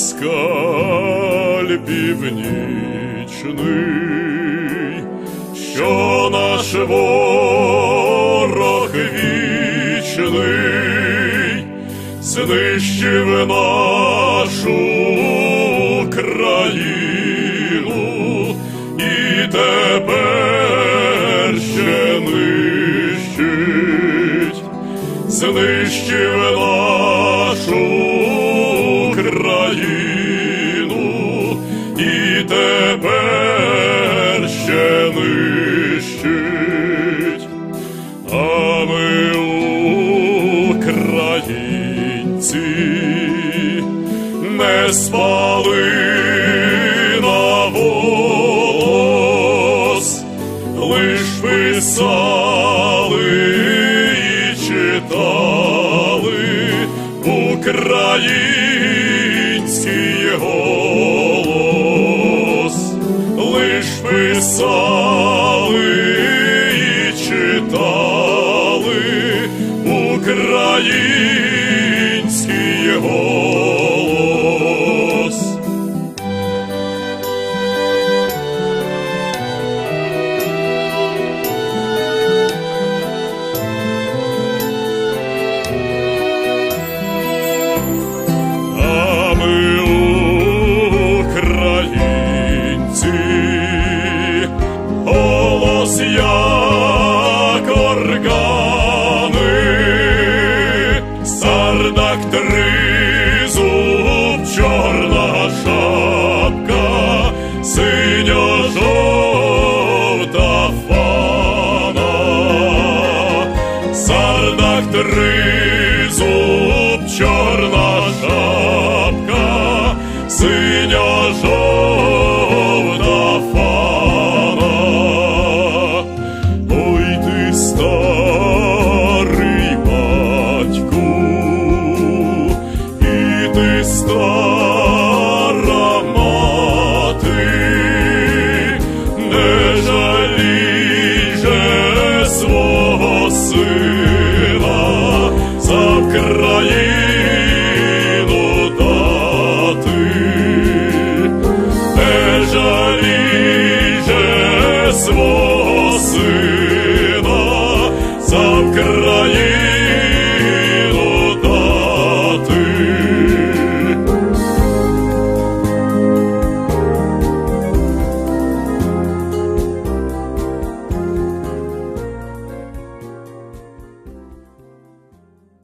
москаль північний, що наш ворог вічний знищив нашу країну і тепер ще нищить, знищив нашу не спали на волос, лиш писали і читали український голос, лиш писали і читали український голос як органи, сардак тризуб, чорна шапка, синьо-жовта фана, сардак тризуб, чорна шапка, синьо-жовта стара мати, не жалій свого сина за країну.